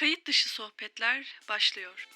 Kayıt dışı sohbetler başlıyor.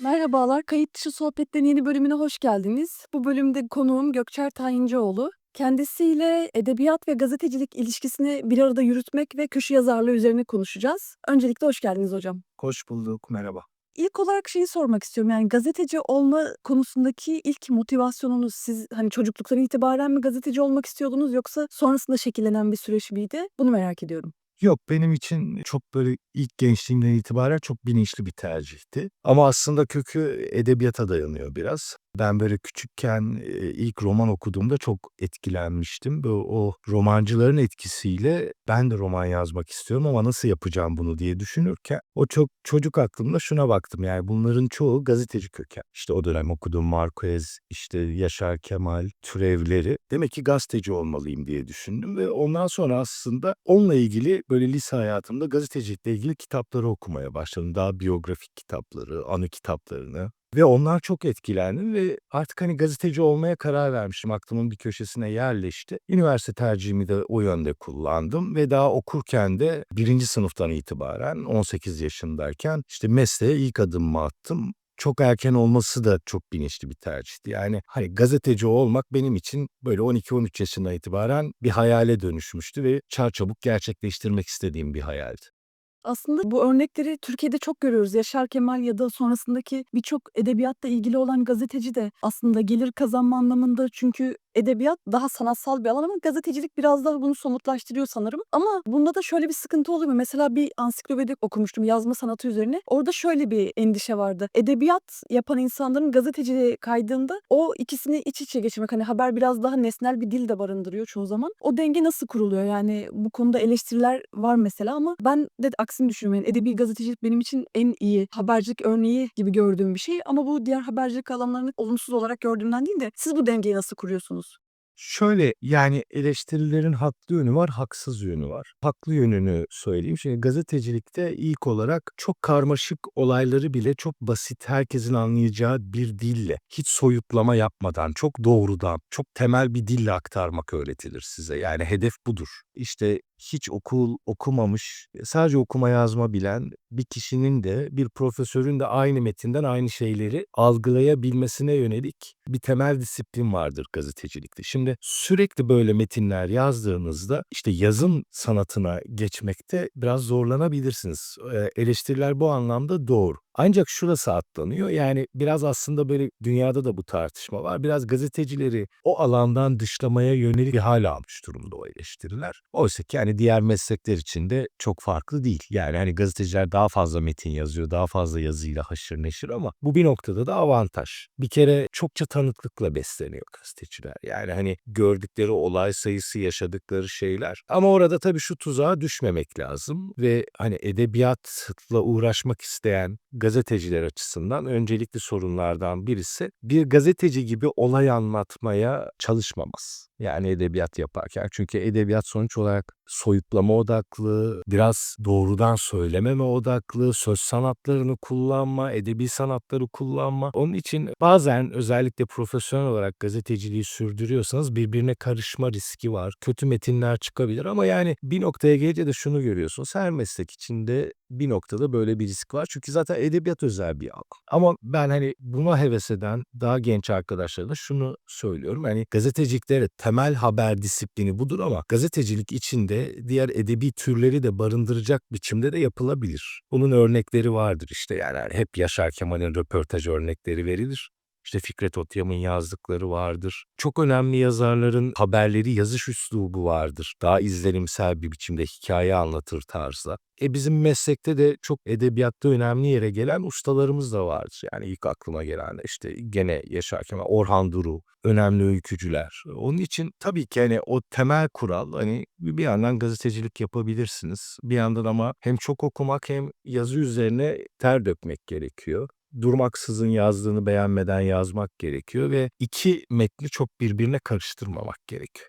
Merhabalar, Kayıt Dışı Sohbetlerin yeni bölümüne hoş geldiniz. Bu bölümde konuğum Gökçer Tayincioğlu. Kendisiyle edebiyat ve gazetecilik ilişkisini bir arada yürütmek ve köşe yazarlığı üzerine konuşacağız. Öncelikle hoş geldiniz hocam. Hoş bulduk, merhaba. İlk olarak şeyi sormak istiyorum. Yani gazeteci olma konusundaki ilk motivasyonunuz siz hani çocukluktan itibaren mi gazeteci olmak istiyordunuz yoksa sonrasında şekillenen bir süreç miydi? Bunu merak ediyorum. Yok, benim için çok böyle ilk gençliğimden itibaren çok bilinçli bir tercihti. Ama aslında kökü edebiyata dayanıyor biraz. Ben böyle küçükken ilk roman okuduğumda çok etkilenmiştim. Böyle o romancıların etkisiyle ben de roman yazmak istiyorum ama nasıl yapacağım bunu diye düşünürken o çok çocuk aklımda şuna baktım yani bunların çoğu gazeteci köken. İşte o dönem okuduğum Marquez, işte Yaşar Kemal türevleri. Demek ki gazeteci olmalıyım diye düşündüm ve ondan sonra aslında onunla ilgili böyle lise hayatımda gazetecilikle ilgili kitapları okumaya başladım. Daha biyografik kitapları, anı kitaplarını. Ve ondan çok etkilendim ve artık hani gazeteci olmaya karar vermiştim. Aklımın bir köşesine yerleşti. Üniversite tercihimi de o yönde kullandım ve daha okurken de birinci sınıftan itibaren 18 yaşındayken işte mesleğe ilk adımımı attım. Çok erken olması da çok bilinçli bir tercihti. Yani hani gazeteci olmak benim için böyle 12-13 yaşından itibaren bir hayale dönüşmüştü ve çarçabuk gerçekleştirmek istediğim bir hayaldi. Aslında bu örnekleri Türkiye'de çok görüyoruz. Yaşar Kemal ya da sonrasındaki birçok edebiyatla ilgili olan gazeteci de aslında gelir kazanma anlamında çünkü edebiyat daha sanatsal bir alan ama gazetecilik biraz daha bunu somutlaştırıyor sanırım. Ama bunda da şöyle bir sıkıntı oluyor? Mesela bir ansiklopedi okumuştum yazma sanatı üzerine. Orada şöyle bir endişe vardı. Edebiyat yapan insanların gazeteciliğe kaydığında o ikisini iç içe geçirmek. Hani haber biraz daha nesnel bir dil de barındırıyor çoğu zaman. O denge nasıl kuruluyor? Yani bu konuda eleştiriler var mesela ama ben de aksini. Yani edebi gazetecilik benim için en iyi habercilik örneği gibi gördüğüm bir şey. Ama bu diğer habercilik alanlarını olumsuz olarak gördüğümden değil de siz bu dengeyi nasıl kuruyorsunuz? Şöyle, yani eleştirilerin haklı yönü var, haksız yönü var. Haklı yönünü söyleyeyim. Şimdi gazetecilikte ilk olarak çok karmaşık olayları bile çok basit, herkesin anlayacağı bir dille, hiç soyutlama yapmadan, çok doğrudan, çok temel bir dille aktarmak öğretilir size. Yani hedef budur. İşte hiç okul okumamış, sadece okuma yazma bilen bir kişinin de bir profesörün de aynı metinden aynı şeyleri algılayabilmesine yönelik bir temel disiplin vardır gazetecilikte. Şimdi sürekli böyle metinler yazdığınızda işte yazım sanatına geçmekte biraz zorlanabilirsiniz. Eee, eleştiriler bu anlamda doğru. Ancak şurası atlanıyor. Yani biraz aslında böyle dünyada da bu tartışma var. Biraz gazetecileri o alandan dışlamaya yönelik bir hal almış durumda o eleştiriler. Oysa ki yani diğer meslekler için de çok farklı değil. Yani hani gazeteciler daha fazla metin yazıyor, daha fazla yazıyla haşır neşir ama bu bir noktada da avantaj. Bir kere çokça tanıklıkla besleniyor gazeteciler. Yani hani gördükleri olay sayısı, yaşadıkları şeyler. Ama orada tabii şu tuzağa düşmemek lazım ve hani edebiyatla uğraşmak isteyen gazeteciler açısından öncelikli sorunlardan birisi bir gazeteci gibi olay anlatmaya çalışmaması. Yani edebiyat yaparken. Çünkü edebiyat sonuç olarak soyutlama odaklı, biraz doğrudan söylememe odaklı, söz sanatlarını kullanma, edebi sanatları kullanma. Onun için bazen özellikle profesyonel olarak gazeteciliği sürdürüyorsanız birbirine karışma riski var. Kötü metinler çıkabilir ama yani bir noktaya gelince de şunu görüyorsunuz. Her meslek içinde bir noktada böyle bir risk var. Çünkü zaten edebiyat özel bir alan. Ama ben hani buna heves eden daha genç arkadaşlara da şunu söylüyorum. Hani gazetecilikte temel haber disiplini budur ama gazetecilik içinde diğer edebi türleri de barındıracak biçimde de yapılabilir. Bunun örnekleri vardır işte yani hani hep Yaşar Kemal'in röportaj örnekleri verilir. İşte Fikret Otyam'ın yazdıkları vardır. Çok önemli yazarların haberleri yazış üslubu vardır. Daha izlenimsel bir biçimde hikaye anlatır tarzda. E bizim meslekte de çok edebiyatta önemli yere gelen ustalarımız da vardır. Yani ilk aklıma gelen işte gene Yaşar Kemal, Orhan Duru, önemli öykücüler. Onun için tabii ki hani o temel kural hani bir yandan gazetecilik yapabilirsiniz. Bir yandan ama hem çok okumak hem yazı üzerine ter dökmek gerekiyor durmaksızın yazdığını beğenmeden yazmak gerekiyor ve iki metni çok birbirine karıştırmamak gerekiyor.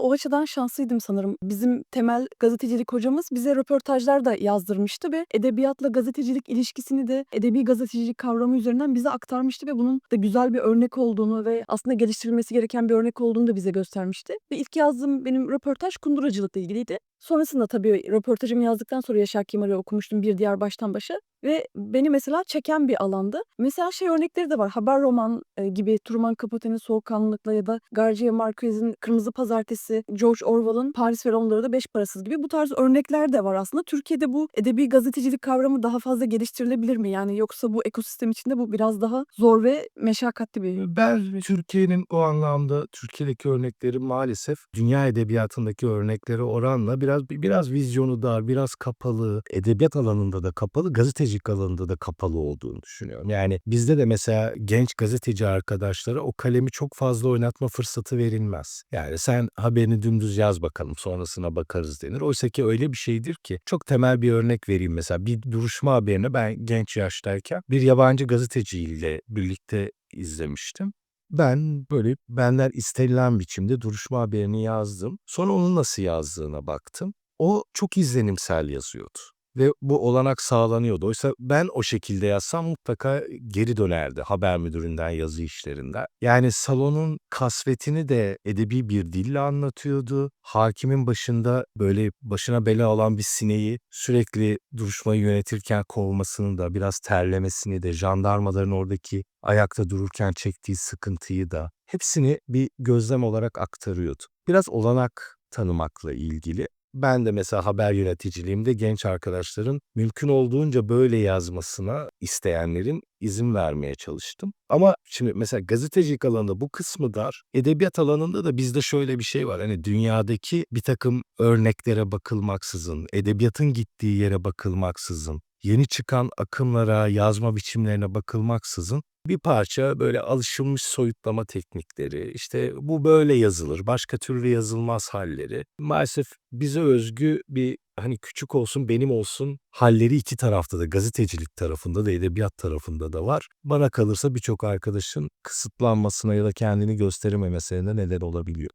O açıdan şanslıydım sanırım. Bizim temel gazetecilik hocamız bize röportajlar da yazdırmıştı ve edebiyatla gazetecilik ilişkisini de edebi gazetecilik kavramı üzerinden bize aktarmıştı ve bunun da güzel bir örnek olduğunu ve aslında geliştirilmesi gereken bir örnek olduğunu da bize göstermişti. Ve ilk yazdığım benim röportaj kunduracılıkla ilgiliydi. Sonrasında tabii röportajımı yazdıktan sonra Yaşar Kemal'i okumuştum bir diğer baştan başa ve beni mesela çeken bir alandı. Mesela şey örnekleri de var. Haber roman e, gibi Truman Capote'nin Soğukkanlılıkla ya da Garcia Marquez'in Kırmızı Pazartesi, George Orwell'ın Paris ve Londra'da Beş Parasız gibi bu tarz örnekler de var aslında. Türkiye'de bu edebi gazetecilik kavramı daha fazla geliştirilebilir mi? Yani yoksa bu ekosistem içinde bu biraz daha zor ve meşakkatli bir Ben Türkiye'nin o anlamda Türkiye'deki örnekleri maalesef dünya edebiyatındaki örneklere oranla biraz biraz vizyonu dar, biraz kapalı, edebiyat alanında da kapalı, gazetecilik alanında da kapalı olduğunu düşünüyorum. Yani bizde de mesela genç gazeteci arkadaşlara o kalemi çok fazla oynatma fırsatı verilmez. Yani sen haberini dümdüz yaz bakalım sonrasına bakarız denir. Oysa ki öyle bir şeydir ki çok temel bir örnek vereyim mesela bir duruşma haberini ben genç yaştayken bir yabancı gazeteciyle birlikte izlemiştim. Ben böyle benden istenilen biçimde duruşma haberini yazdım. Sonra onun nasıl yazdığına baktım. O çok izlenimsel yazıyordu ve bu olanak sağlanıyordu. Oysa ben o şekilde yazsam mutlaka geri dönerdi haber müdüründen, yazı işlerinden. Yani salonun kasvetini de edebi bir dille anlatıyordu. Hakimin başında böyle başına bela olan bir sineği sürekli duruşmayı yönetirken kovmasını da biraz terlemesini de jandarmaların oradaki ayakta dururken çektiği sıkıntıyı da hepsini bir gözlem olarak aktarıyordu. Biraz olanak tanımakla ilgili. Ben de mesela haber yöneticiliğimde genç arkadaşların mümkün olduğunca böyle yazmasına isteyenlerin izin vermeye çalıştım. Ama şimdi mesela gazetecilik alanında bu kısmı dar. Edebiyat alanında da bizde şöyle bir şey var. Hani dünyadaki bir takım örneklere bakılmaksızın, edebiyatın gittiği yere bakılmaksızın, yeni çıkan akımlara, yazma biçimlerine bakılmaksızın bir parça böyle alışılmış soyutlama teknikleri, işte bu böyle yazılır, başka türlü yazılmaz halleri. Maalesef bize özgü bir hani küçük olsun benim olsun halleri iki tarafta da gazetecilik tarafında da edebiyat tarafında da var. Bana kalırsa birçok arkadaşın kısıtlanmasına ya da kendini gösterememesine de neden olabiliyor.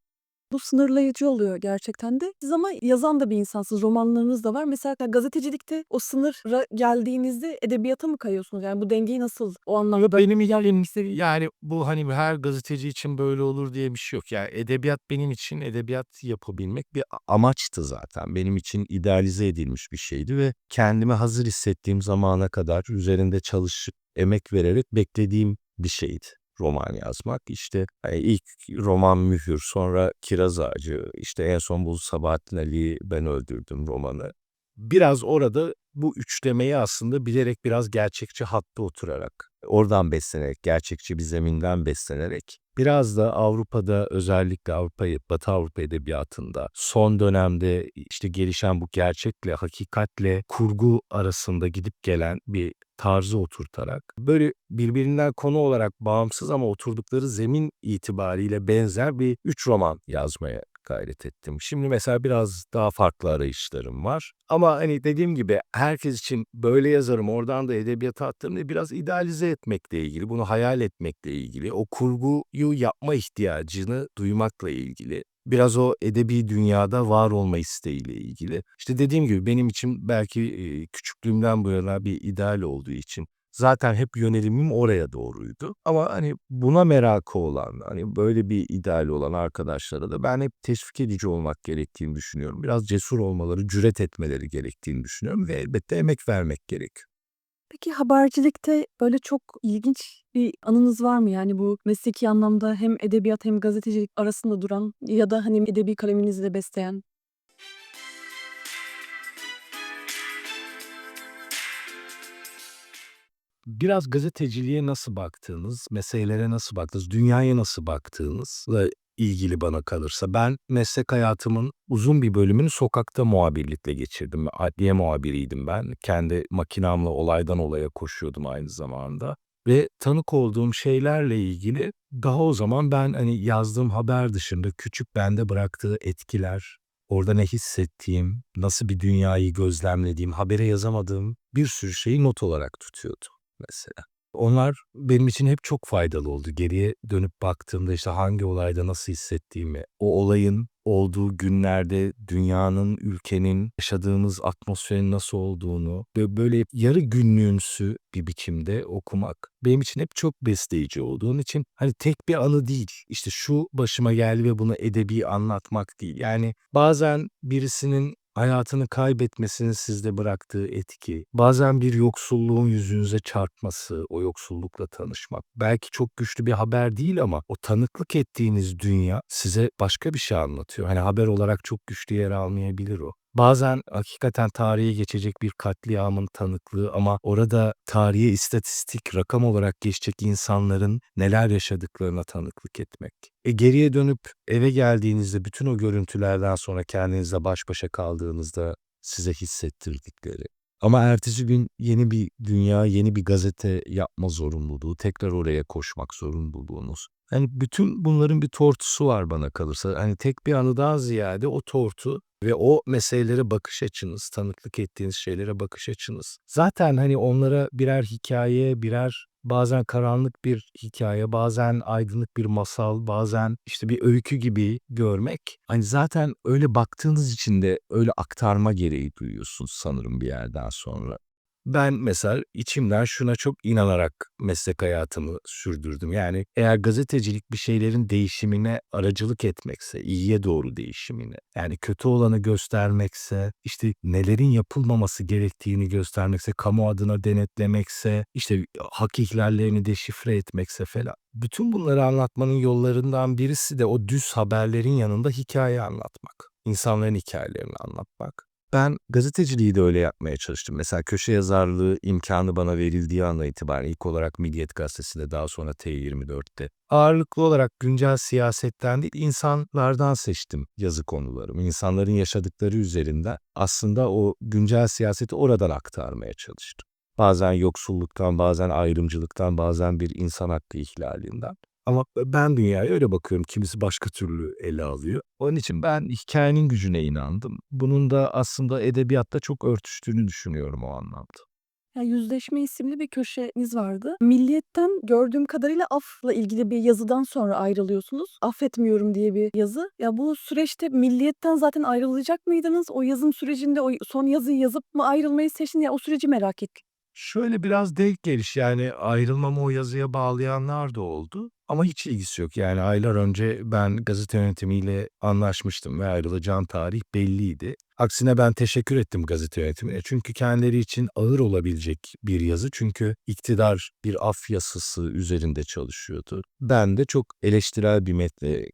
Bu sınırlayıcı oluyor gerçekten de. Siz ama yazan da bir insansınız. Romanlarınız da var. Mesela gazetecilikte o sınıra geldiğinizde edebiyata mı kayıyorsunuz? Yani bu dengeyi nasıl o anlamda? Benim yani yani bu hani her gazeteci için böyle olur diye bir şey yok. Yani edebiyat benim için edebiyat yapabilmek bir amaçtı zaten. Benim için idealize edilmiş bir şeydi ve kendimi hazır hissettiğim zamana kadar üzerinde çalışıp emek vererek beklediğim bir şeydi roman yazmak. İşte hani ilk roman Mühür, sonra Kiraz Ağacı, işte en son bu Sabahattin Ali'yi ben öldürdüm romanı. Biraz orada bu üçlemeyi aslında bilerek biraz gerçekçi hatta oturarak, oradan beslenerek, gerçekçi bir zeminden beslenerek biraz da Avrupa'da özellikle Avrupa, Batı Avrupa edebiyatında son dönemde işte gelişen bu gerçekle, hakikatle kurgu arasında gidip gelen bir tarzı oturtarak böyle birbirinden konu olarak bağımsız ama oturdukları zemin itibariyle benzer bir üç roman yazmaya gayret ettim. Şimdi mesela biraz daha farklı arayışlarım var. Ama hani dediğim gibi herkes için böyle yazarım oradan da edebiyata attım diye biraz idealize etmekle ilgili, bunu hayal etmekle ilgili, o kurguyu yapma ihtiyacını duymakla ilgili. Biraz o edebi dünyada var olma isteğiyle ilgili. İşte dediğim gibi benim için belki e, küçüklüğümden bu yana bir ideal olduğu için zaten hep yönelimim oraya doğruydu. Ama hani buna merakı olan, hani böyle bir ideal olan arkadaşlara da ben hep teşvik edici olmak gerektiğini düşünüyorum. Biraz cesur olmaları, cüret etmeleri gerektiğini düşünüyorum ve elbette emek vermek gerekiyor. Peki habercilikte böyle çok ilginç bir anınız var mı? Yani bu mesleki anlamda hem edebiyat hem gazetecilik arasında duran ya da hani edebi kaleminizi de besleyen? Biraz gazeteciliğe nasıl baktığınız, meselelere nasıl baktığınız, dünyaya nasıl baktığınızla ilgili bana kalırsa. Ben meslek hayatımın uzun bir bölümünü sokakta muhabirlikle geçirdim. Adliye muhabiriydim ben. Kendi makinamla olaydan olaya koşuyordum aynı zamanda. Ve tanık olduğum şeylerle ilgili daha o zaman ben hani yazdığım haber dışında küçük bende bıraktığı etkiler, orada ne hissettiğim, nasıl bir dünyayı gözlemlediğim, habere yazamadığım bir sürü şeyi not olarak tutuyordum mesela. Onlar benim için hep çok faydalı oldu. Geriye dönüp baktığımda işte hangi olayda nasıl hissettiğimi, o olayın olduğu günlerde dünyanın, ülkenin, yaşadığımız atmosferin nasıl olduğunu ve böyle yarı günlüğümsü bir biçimde okumak benim için hep çok besleyici oldu. Onun için hani tek bir anı değil, işte şu başıma geldi ve bunu edebi anlatmak değil. Yani bazen birisinin hayatını kaybetmesinin sizde bıraktığı etki, bazen bir yoksulluğun yüzünüze çarpması, o yoksullukla tanışmak. Belki çok güçlü bir haber değil ama o tanıklık ettiğiniz dünya size başka bir şey anlatıyor. Hani haber olarak çok güçlü yer almayabilir o. Bazen hakikaten tarihe geçecek bir katliamın tanıklığı ama orada tarihe istatistik, rakam olarak geçecek insanların neler yaşadıklarına tanıklık etmek. E geriye dönüp eve geldiğinizde bütün o görüntülerden sonra kendinizle baş başa kaldığınızda size hissettirdikleri. Ama ertesi gün yeni bir dünya, yeni bir gazete yapma zorunluluğu, tekrar oraya koşmak zorunluluğunuz. Hani bütün bunların bir tortusu var bana kalırsa. Hani tek bir anıdan ziyade o tortu ve o meselelere bakış açınız, tanıklık ettiğiniz şeylere bakış açınız. Zaten hani onlara birer hikaye, birer bazen karanlık bir hikaye, bazen aydınlık bir masal, bazen işte bir öykü gibi görmek. Hani zaten öyle baktığınız için de öyle aktarma gereği duyuyorsunuz sanırım bir yerden sonra. Ben mesela içimden şuna çok inanarak meslek hayatımı sürdürdüm. Yani eğer gazetecilik bir şeylerin değişimine aracılık etmekse, iyiye doğru değişimine, yani kötü olanı göstermekse, işte nelerin yapılmaması gerektiğini göstermekse, kamu adına denetlemekse, işte hak ihlallerini deşifre etmekse falan. Bütün bunları anlatmanın yollarından birisi de o düz haberlerin yanında hikaye anlatmak. İnsanların hikayelerini anlatmak. Ben gazeteciliği de öyle yapmaya çalıştım. Mesela köşe yazarlığı imkanı bana verildiği andan itibaren ilk olarak Milliyet Gazetesi'nde daha sonra T24'te. Ağırlıklı olarak güncel siyasetten değil insanlardan seçtim yazı konularımı. İnsanların yaşadıkları üzerinden aslında o güncel siyaseti oradan aktarmaya çalıştım. Bazen yoksulluktan, bazen ayrımcılıktan, bazen bir insan hakkı ihlalinden. Ama ben dünyaya öyle bakıyorum. Kimisi başka türlü ele alıyor. Onun için ben hikayenin gücüne inandım. Bunun da aslında edebiyatta çok örtüştüğünü düşünüyorum o anlamda. Ya, Yüzleşme isimli bir köşeniz vardı. Milliyet'ten gördüğüm kadarıyla afla ilgili bir yazıdan sonra ayrılıyorsunuz. Affetmiyorum diye bir yazı. Ya, bu süreçte Milliyet'ten zaten ayrılacak mıydınız? O yazım sürecinde o son yazıyı yazıp mı ayrılmayı seçtiniz? Ya, o süreci merak ettim. Şöyle biraz denk geliş yani ayrılmamı o yazıya bağlayanlar da oldu. Ama hiç ilgisi yok. Yani aylar önce ben gazete yönetimiyle anlaşmıştım ve ayrılacağım tarih belliydi. Aksine ben teşekkür ettim gazete yönetimine. Çünkü kendileri için ağır olabilecek bir yazı. Çünkü iktidar bir af yasası üzerinde çalışıyordu. Ben de çok eleştirel bir metle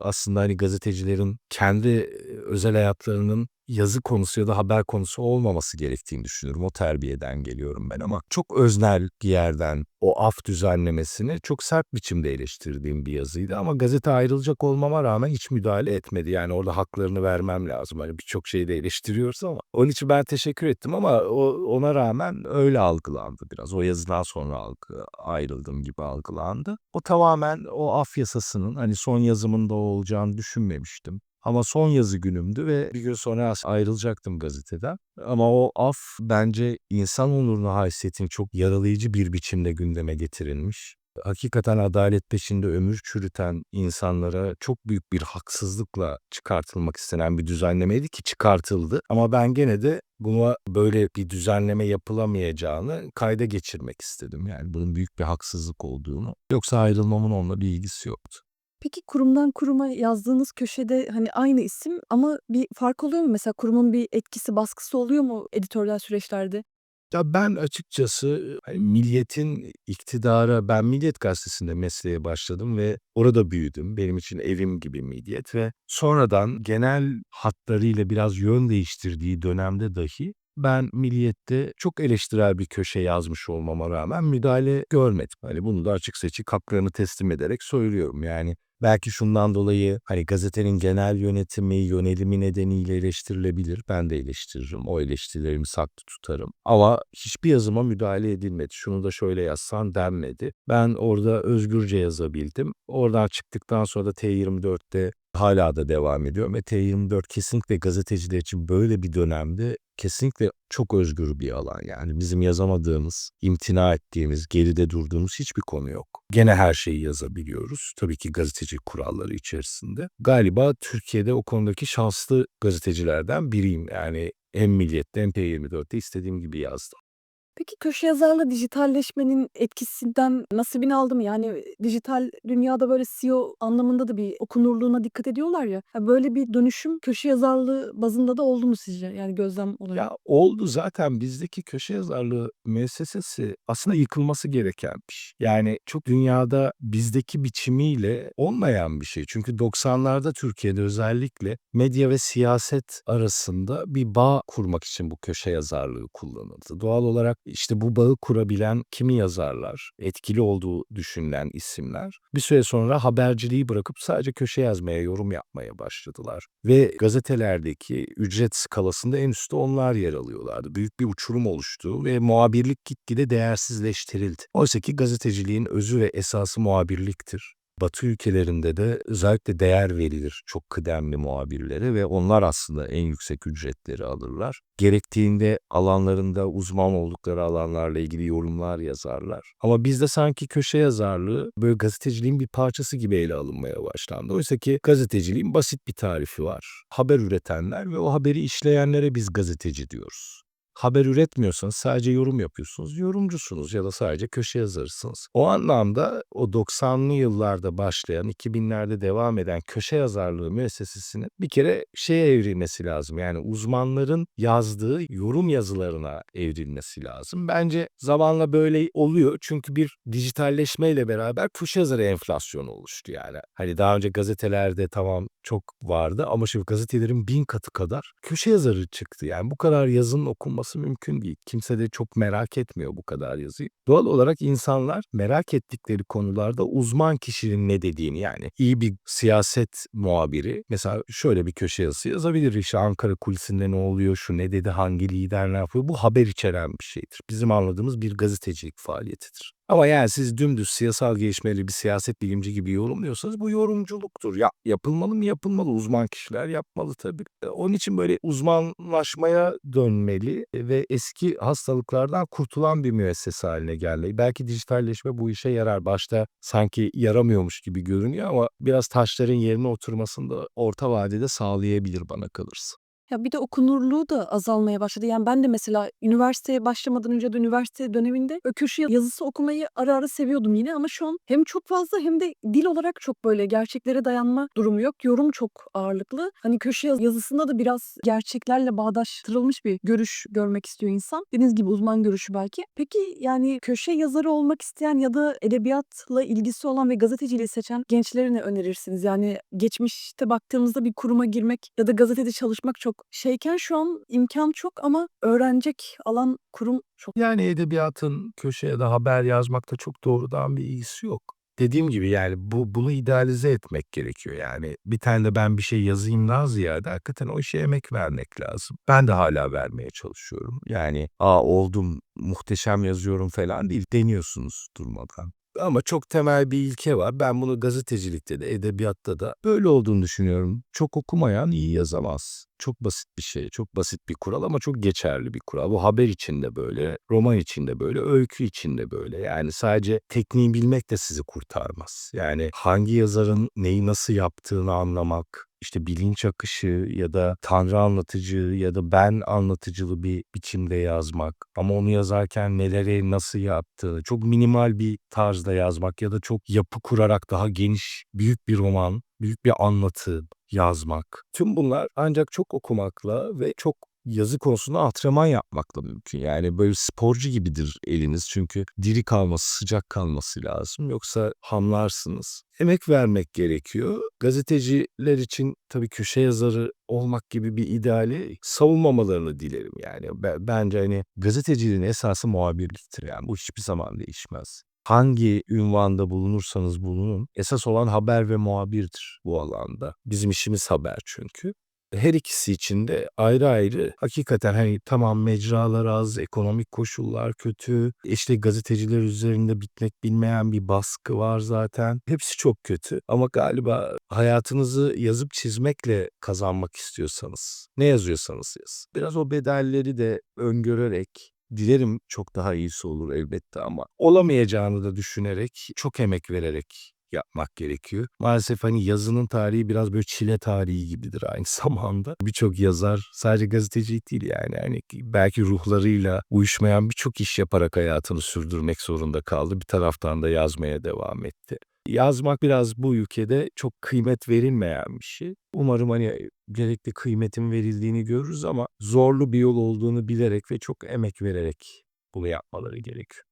aslında hani gazetecilerin kendi özel hayatlarının yazı konusu ya da haber konusu olmaması gerektiğini düşünüyorum. O terbiyeden geliyorum ben ama çok öznel bir yerden o af düzenlemesini çok sert biçimde eleştirdiğim bir yazıydı. Ama gazete ayrılacak olmama rağmen hiç müdahale etmedi. Yani orada haklarını vermem lazım. Hani birçok şeyi de eleştiriyoruz ama onun için ben teşekkür ettim ama o, ona rağmen öyle algılandı biraz. O yazıdan sonra algı, ayrıldım gibi algılandı. O tamamen o af yasasının hani son yazımında olacağını düşünmemiştim. Ama son yazı günümdü ve bir gün sonra ayrılacaktım gazeteden. Ama o af bence insan onuruna haysiyetini çok yaralayıcı bir biçimde gündeme getirilmiş. Hakikaten adalet peşinde ömür çürüten insanlara çok büyük bir haksızlıkla çıkartılmak istenen bir düzenlemeydi ki çıkartıldı. Ama ben gene de buna böyle bir düzenleme yapılamayacağını kayda geçirmek istedim. Yani bunun büyük bir haksızlık olduğunu. Yoksa ayrılmamın onunla bir ilgisi yoktu. Peki kurumdan kuruma yazdığınız köşede hani aynı isim ama bir fark oluyor mu? Mesela kurumun bir etkisi, baskısı oluyor mu editoryal süreçlerde? Ya ben açıkçası hani iktidara ben Milliyet Gazetesi'nde mesleğe başladım ve orada büyüdüm. Benim için evim gibi Milliyet ve sonradan genel hatlarıyla biraz yön değiştirdiği dönemde dahi ben Milliyet'te çok eleştirel bir köşe yazmış olmama rağmen müdahale görmedim. Hani bunu da açık seçik haklarını teslim ederek söylüyorum. Yani Belki şundan dolayı hani gazetenin genel yönetimi, yönelimi nedeniyle eleştirilebilir. Ben de eleştiririm. O eleştirilerimi saklı tutarım. Ama hiçbir yazıma müdahale edilmedi. Şunu da şöyle yazsan denmedi. Ben orada özgürce yazabildim. Oradan çıktıktan sonra da T24'te hala da devam ediyorum ve T24 kesinlikle gazeteciler için böyle bir dönemde kesinlikle çok özgür bir alan. Yani bizim yazamadığımız, imtina ettiğimiz, geride durduğumuz hiçbir konu yok. Gene her şeyi yazabiliyoruz. Tabii ki gazeteci kuralları içerisinde. Galiba Türkiye'de o konudaki şanslı gazetecilerden biriyim. Yani hem Milliyet'te hem T24'te istediğim gibi yazdım. Peki köşe yazarlığı dijitalleşmenin etkisinden nasibini aldı mı? Yani dijital dünyada böyle SEO anlamında da bir okunurluğuna dikkat ediyorlar ya. Böyle bir dönüşüm köşe yazarlığı bazında da oldu mu sizce? Yani gözlem olarak. Ya oldu zaten bizdeki köşe yazarlığı müessesesi aslında yıkılması gereken bir şey. Yani çok dünyada bizdeki biçimiyle olmayan bir şey. Çünkü 90'larda Türkiye'de özellikle medya ve siyaset arasında bir bağ kurmak için bu köşe yazarlığı kullanıldı. Doğal olarak işte bu bağı kurabilen kimi yazarlar, etkili olduğu düşünülen isimler bir süre sonra haberciliği bırakıp sadece köşe yazmaya, yorum yapmaya başladılar. Ve gazetelerdeki ücret skalasında en üstte onlar yer alıyorlardı. Büyük bir uçurum oluştu ve muhabirlik gitgide değersizleştirildi. Oysa ki gazeteciliğin özü ve esası muhabirliktir. Batı ülkelerinde de özellikle değer verilir çok kıdemli muhabirlere ve onlar aslında en yüksek ücretleri alırlar. Gerektiğinde alanlarında uzman oldukları alanlarla ilgili yorumlar yazarlar. Ama bizde sanki köşe yazarlığı böyle gazeteciliğin bir parçası gibi ele alınmaya başlandı. Oysa ki gazeteciliğin basit bir tarifi var. Haber üretenler ve o haberi işleyenlere biz gazeteci diyoruz. Haber üretmiyorsanız sadece yorum yapıyorsunuz, yorumcusunuz ya da sadece köşe yazarısınız. O anlamda o 90'lı yıllarda başlayan, 2000'lerde devam eden köşe yazarlığı müessesesinin bir kere şeye evrilmesi lazım. Yani uzmanların yazdığı yorum yazılarına evrilmesi lazım. Bence zamanla böyle oluyor çünkü bir dijitalleşmeyle beraber köşe yazarı enflasyonu oluştu yani. Hani daha önce gazetelerde tamam çok vardı ama şimdi gazetelerin bin katı kadar köşe yazarı çıktı. Yani bu kadar yazının okunması mümkün değil. Kimse de çok merak etmiyor bu kadar yazıyı. Doğal olarak insanlar merak ettikleri konularda uzman kişinin ne dediğini yani iyi bir siyaset muhabiri mesela şöyle bir köşe yazısı yazabilir. İşte Ankara kulisinde ne oluyor, şu ne dedi, hangi lider ne yapıyor. Bu haber içeren bir şeydir. Bizim anladığımız bir gazetecilik faaliyetidir. Ama yani siz dümdüz siyasal gelişmeleri bir siyaset bilimci gibi yorumluyorsanız bu yorumculuktur. Ya yapılmalı mı yapılmalı uzman kişiler yapmalı tabii. E, Onun için böyle uzmanlaşmaya dönmeli ve eski hastalıklardan kurtulan bir müessese haline gelmeli. Belki dijitalleşme bu işe yarar. Başta sanki yaramıyormuş gibi görünüyor ama biraz taşların yerine oturmasını da orta vadede sağlayabilir bana kalırsa. Ya bir de okunurluğu da azalmaya başladı. Yani ben de mesela üniversiteye başlamadan önce de üniversite döneminde köşe yazısı okumayı ara ara seviyordum yine ama şu an hem çok fazla hem de dil olarak çok böyle gerçeklere dayanma durumu yok. Yorum çok ağırlıklı. Hani köşe yaz- yazısında da biraz gerçeklerle bağdaştırılmış bir görüş görmek istiyor insan. Dediğiniz gibi uzman görüşü belki. Peki yani köşe yazarı olmak isteyen ya da edebiyatla ilgisi olan ve gazeteciliği seçen gençlere ne önerirsiniz? Yani geçmişte baktığımızda bir kuruma girmek ya da gazetede çalışmak çok şeyken şu an imkan çok ama öğrenecek alan kurum çok. Yani edebiyatın köşe ya da haber yazmakta çok doğrudan bir ilgisi yok. Dediğim gibi yani bu bunu idealize etmek gerekiyor. Yani bir tane de ben bir şey yazayımdan ziyade hakikaten o işe emek vermek lazım. Ben de hala vermeye çalışıyorum. Yani aa oldum muhteşem yazıyorum falan değil. Deniyorsunuz durmadan. Ama çok temel bir ilke var. Ben bunu gazetecilikte de edebiyatta da böyle olduğunu düşünüyorum. Çok okumayan iyi yazamaz. Çok basit bir şey, çok basit bir kural ama çok geçerli bir kural. Bu haber için de böyle, roman için de böyle, öykü için de böyle. Yani sadece tekniği bilmek de sizi kurtarmaz. Yani hangi yazarın neyi nasıl yaptığını anlamak, işte bilinç akışı ya da tanrı anlatıcı ya da ben anlatıcılı bir biçimde yazmak ama onu yazarken neleri nasıl yaptığını çok minimal bir tarzda yazmak ya da çok yapı kurarak daha geniş büyük bir roman, büyük bir anlatı yazmak. Tüm bunlar ancak çok okumakla ve çok yazı konusunda antrenman yapmakla mümkün. Yani böyle sporcu gibidir eliniz çünkü diri kalması, sıcak kalması lazım. Yoksa hamlarsınız. Emek vermek gerekiyor. Gazeteciler için tabii köşe yazarı olmak gibi bir ideali savunmamalarını dilerim yani. Be- bence hani gazeteciliğin esası muhabirliktir yani. Bu hiçbir zaman değişmez. Hangi ünvanda bulunursanız bulunun, esas olan haber ve muhabirdir bu alanda. Bizim işimiz haber çünkü. her ikisi için de ayrı ayrı hakikaten hani tamam mecralar az, ekonomik koşullar kötü, işte gazeteciler üzerinde bitmek bilmeyen bir baskı var zaten. Hepsi çok kötü ama galiba hayatınızı yazıp çizmekle kazanmak istiyorsanız, ne yazıyorsanız yazın. Biraz o bedelleri de öngörerek Dilerim çok daha iyisi olur elbette ama olamayacağını da düşünerek, çok emek vererek yapmak gerekiyor. Maalesef hani yazının tarihi biraz böyle çile tarihi gibidir aynı zamanda. Birçok yazar sadece gazetecilik değil yani hani belki ruhlarıyla uyuşmayan birçok iş yaparak hayatını sürdürmek zorunda kaldı. Bir taraftan da yazmaya devam etti. Yazmak biraz bu ülkede çok kıymet verilmeyen bir şey. Umarım hani gerekli kıymetin verildiğini görürüz ama zorlu bir yol olduğunu bilerek ve çok emek vererek bunu yapmaları gerekiyor.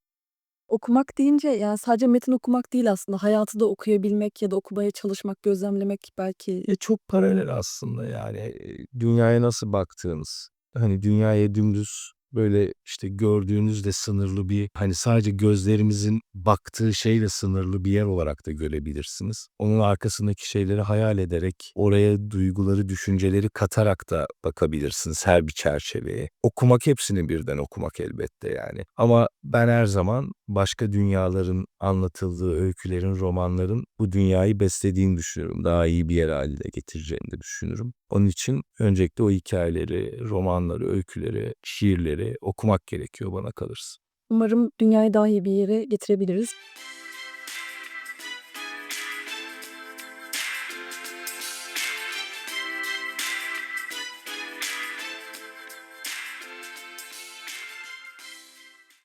Okumak deyince yani sadece metin okumak değil aslında. Hayatı da okuyabilmek ya da okumaya çalışmak, gözlemlemek belki. E çok paralel aslında yani e, dünyaya nasıl baktığınız. Hani dünyaya dümdüz böyle işte gördüğünüzde sınırlı bir hani sadece gözlerimizin baktığı şeyle sınırlı bir yer olarak da görebilirsiniz. Onun arkasındaki şeyleri hayal ederek oraya duyguları, düşünceleri katarak da bakabilirsiniz her bir çerçeveye. Okumak hepsini birden okumak elbette yani. Ama ben her zaman başka dünyaların anlatıldığı öykülerin, romanların bu dünyayı beslediğini düşünüyorum. Daha iyi bir yer haline getireceğini de düşünürüm. Onun için öncelikle o hikayeleri, romanları, öyküleri, şiirleri okumak gerekiyor bana kalırsa. Umarım dünyayı daha iyi bir yere getirebiliriz.